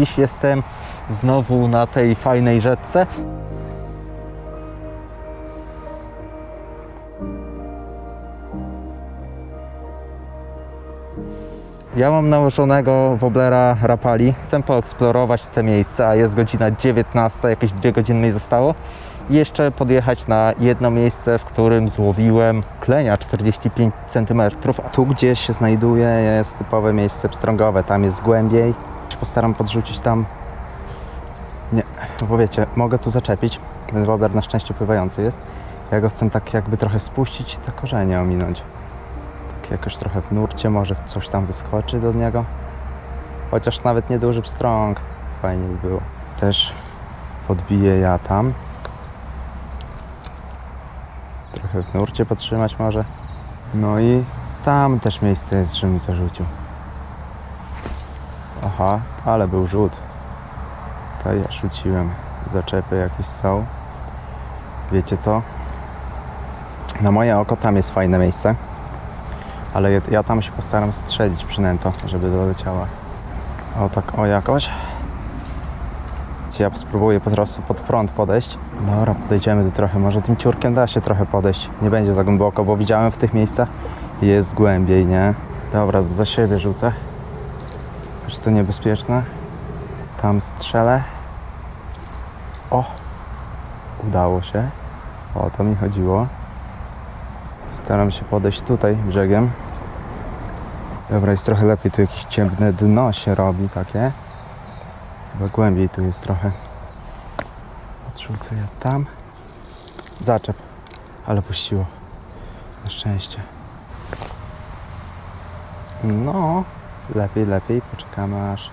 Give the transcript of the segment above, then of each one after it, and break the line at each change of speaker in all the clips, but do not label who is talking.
Dziś jestem znowu na tej fajnej rzece. Ja mam nałożonego woblera Rapali. Chcę poeksplorować te miejsca, a jest godzina 19, jakieś dwie godziny mi zostało. I jeszcze podjechać na jedno miejsce, w którym złowiłem klenia 45 cm.
Tu gdzieś się znajduje jest typowe miejsce pstrągowe, tam jest głębiej. Postaram podrzucić tam. Nie, bo wiecie, mogę tu zaczepić. Ten wober na szczęście pływający jest. Ja go chcę tak jakby trochę spuścić i te korzenie ominąć. Tak jakoś trochę w nurcie, może coś tam wyskoczy do niego. Chociaż nawet nieduży pstrąg. Fajnie by było. Też podbiję ja tam. Trochę w nurcie podtrzymać może. No i tam też miejsce jest, żebym zarzucił. Aha, ale był rzut. To ja rzuciłem. Zaczepy jakieś są. Wiecie co? Na moje oko tam jest fajne miejsce. Ale ja- tam się postaram strzelić przynęto, żeby doleciała. O tak, o jakoś. Ja spróbuję po prostu pod prąd podejść. Dobra, podejdziemy tu trochę. Może tym ciurkiem da się trochę podejść. Nie będzie za głęboko, bo widziałem w tych miejscach jest głębiej, nie? Dobra, za siebie rzucę. Aż to niebezpieczne. Tam strzelę. O! Udało się. O to mi chodziło. Staram się podejść tutaj brzegiem. Dobra, jest trochę lepiej. Tu jakieś ciemne dno się robi takie. Chyba głębiej tu jest trochę. Odrzucę ja tam. Zaczep. Ale puściło. Na szczęście. No, lepiej, lepiej. Poczekamy aż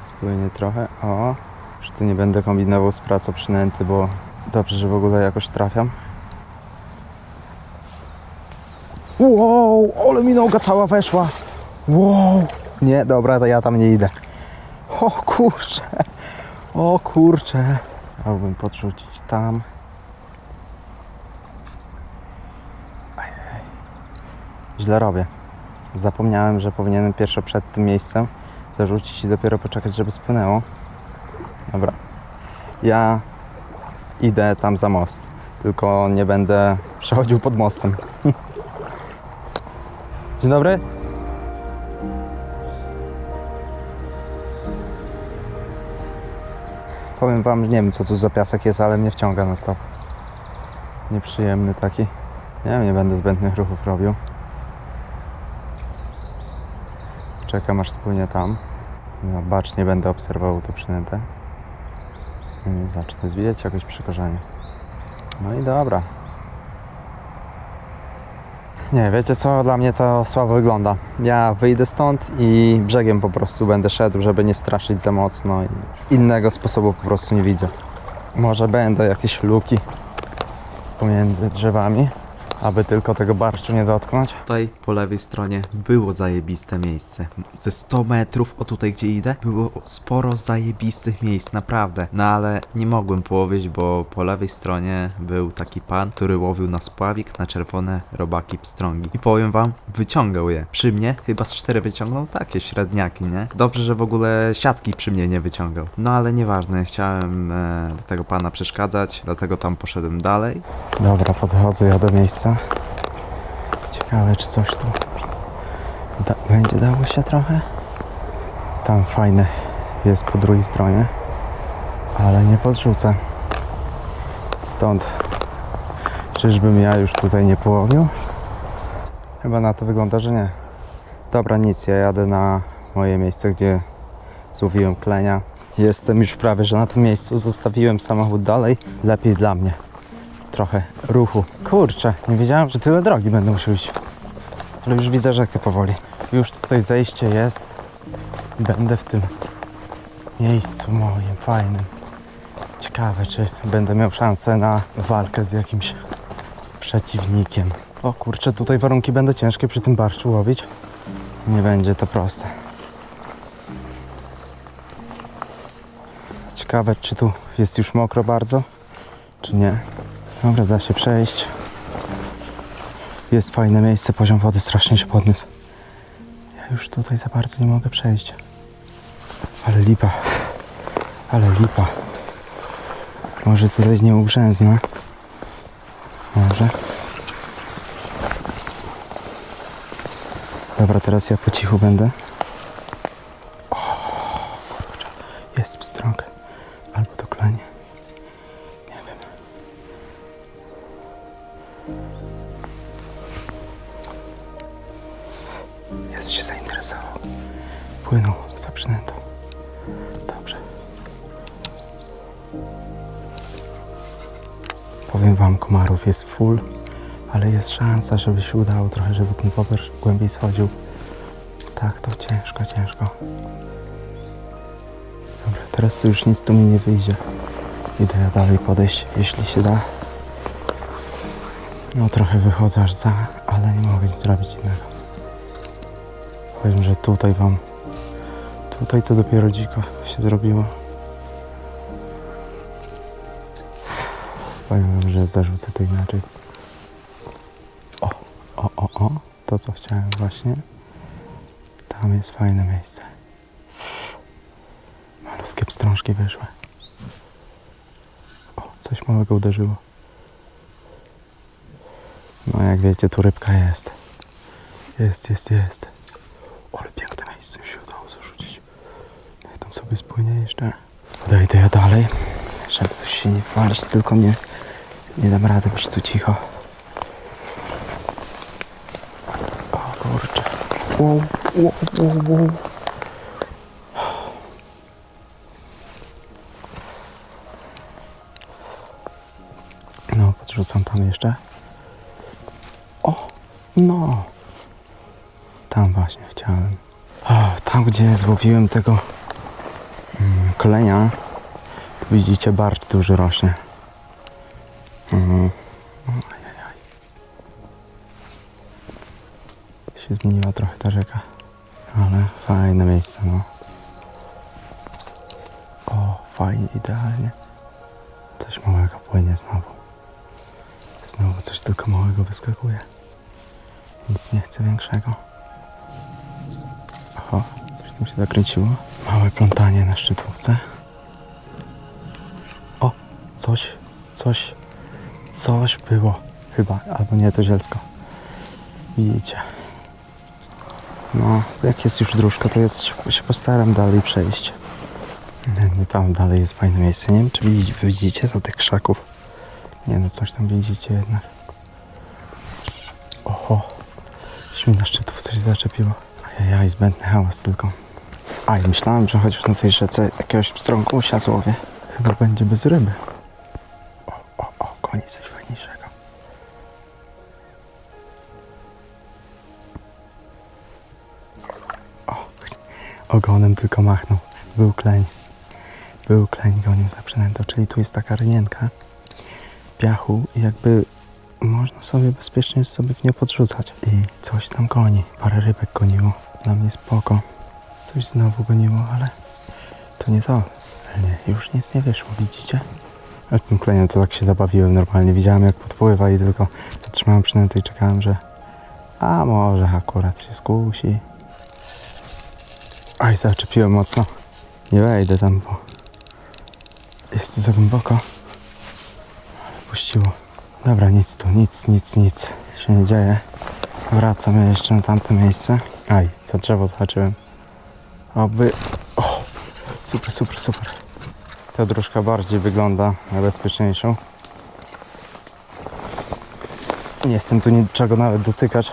spłynie trochę. O, już tu nie będę kombinował z pracą przynęty, bo dobrze, że w ogóle jakoś trafiam. Wow, ale mi noga cała weszła. Wow. Nie, dobra, to ja tam nie idę. O kurczę, o kurczę. Chciałbym podrzucić tam. Źle robię. Zapomniałem, że powinienem pierwsze przed tym miejscem zarzucić i dopiero poczekać, żeby spłynęło. Dobra. Ja idę tam za most. Tylko nie będę przechodził pod mostem. Dzień dobry. Powiem wam, nie wiem co tu za piasek jest, ale mnie wciąga na stop. Nieprzyjemny taki. Wiem, nie będę zbędnych ruchów robił. Czekam aż spłynie tam. Ja bacznie będę obserwował to przynętę. I zacznę zwijać jakoś przy korzeniu. No i dobra. Nie, wiecie co? Dla mnie to słabo wygląda. Ja wyjdę stąd i brzegiem po prostu będę szedł, żeby nie straszyć za mocno i innego sposobu po prostu nie widzę. Może będą jakieś luki pomiędzy drzewami, aby tylko tego barszczu nie dotknąć.
Tutaj po lewej stronie było zajebiste miejsce. Ze 100 metrów o tutaj gdzie idę było sporo zajebistych miejsc, naprawdę. No ale nie mogłem połowić, bo po lewej stronie był taki pan, który łowił na spławik na czerwone robaki pstrągi. I powiem wam, wyciągał je. Przy mnie chyba z cztery wyciągnął takie średniaki, nie? Dobrze, że w ogóle siatki przy mnie nie wyciągał. No ale nieważne, chciałem e, tego pana przeszkadzać, dlatego tam poszedłem dalej.
Dobra, podchodzę ja do miejsca. Ciekawe, czy coś tu da będzie dało się trochę. Tam fajne jest po drugiej stronie, ale nie podrzucę. Stąd czyżbym ja już tutaj nie połowił? Chyba na to wygląda, że nie. Dobra, nic, ja jadę na moje miejsce, gdzie złowiłem klenia. Jestem już prawie, że na tym miejscu. Zostawiłem samochód dalej. Lepiej dla mnie trochę ruchu. Kurczę, nie wiedziałem, że tyle drogi będę musiał iść. Ale już widzę rzekę powoli. Już tutaj zejście jest. Będę w tym miejscu moim fajnym. Ciekawe, czy będę miał szansę na walkę z jakimś przeciwnikiem. O kurczę, tutaj warunki będą ciężkie przy tym barszczu łowić. Nie będzie to proste. Ciekawe, czy tu jest już mokro bardzo, czy nie. Dobra, da się przejść. Jest fajne miejsce, poziom wody strasznie się podniósł. Ja już tutaj za bardzo nie mogę przejść. Ale lipa. Ale lipa. Może tutaj nie ugrzęznę. Może. Dobra, teraz ja po cichu będę. O, kurczę. Jest pstrąg. Jest się zainteresował. Płynął za przynętą. Dobrze. Powiem wam, komarów jest full, ale jest szansa, żeby się udało trochę, żeby ten wober głębiej schodził. Tak, to ciężko, ciężko. Dobra, teraz już nic tu mi nie wyjdzie. Idę dalej podejść, jeśli się da. No trochę wychodzę aż za, ale nie mogę nic zrobić innego. Powiem, że tutaj wam, tutaj to dopiero dziko się zrobiło. Powiem wam, że zarzucę to inaczej. O, o, o, o, to co chciałem właśnie. Tam jest fajne miejsce. Malutkie pstrążki wyszły. O, coś małego uderzyło. No jak wiecie, tu rybka jest. Jest, jest, jest. Ale piękne miejsce mi się udało zarzucić. Ja spłynie jeszcze. Podejdę ja dalej, żeby coś się nie walić, tylko nie, nie dam rady być tu cicho. O kurczę. Wow, wow, wow, wow. No, podrzucam tam jeszcze. O, no. Tam właśnie chciałem. O, tam, gdzie złowiłem tego mm, kolenia, tu widzicie, barcz duży rośnie. Mhm. Się zmieniła trochę ta rzeka, ale fajne miejsce, no. O, fajnie, idealnie. Coś małego płynie znowu. Znowu coś tylko małego wyskakuje. Nic nie chcę większego. Oho, coś tam się zakręciło. Małe plątanie na szczytówce. O, coś, coś, coś było. Chyba, albo nie, to zielsko. Widzicie. No, jak jest już dróżka, to jest, się postaram dalej przejść. Nie, tam dalej jest fajne miejsce. Nie wiem, czy widzi- wy widzicie za tych krzaków. Nie no, coś tam widzicie jednak. Oho, mi na szczytów coś zaczepiło. Ajajaj, zbędny hałas tylko. Aj, myślałem, że chociaż na tej rzece jakiegoś pstrągusia złowię. Chyba będzie bez ryby. O, o, o, koniec coś fajniejszego. O, ogonem tylko machnął. Był kleń. Był kleń, gonił za przynętą, czyli tu jest taka rynienka piachu i jakby można sobie bezpiecznie sobie w nią podrzucać. I coś tam goni. Parę rybek goniło. Dla mnie spoko. Coś znowu goniło, ale to nie to. Ale nie, już nic nie wyszło, widzicie? Ale z tym kleniem to tak się zabawiłem normalnie. Widziałem jak podpływa i tylko zatrzymałem przynętę i czekałem, że a może akurat się skusi. Aj, zaczepiłem mocno. Nie wejdę tam, bo jest tu za głęboko puściło. Dobra, nic tu, nic, nic, nic się nie dzieje. Wracamy jeszcze na tamte miejsce. Aj, za drzewo zahaczyłem. Oby... O, super, super, super. Ta dróżka bardziej wygląda bezpieczniejszą. Nie chcę tu niczego nawet dotykać.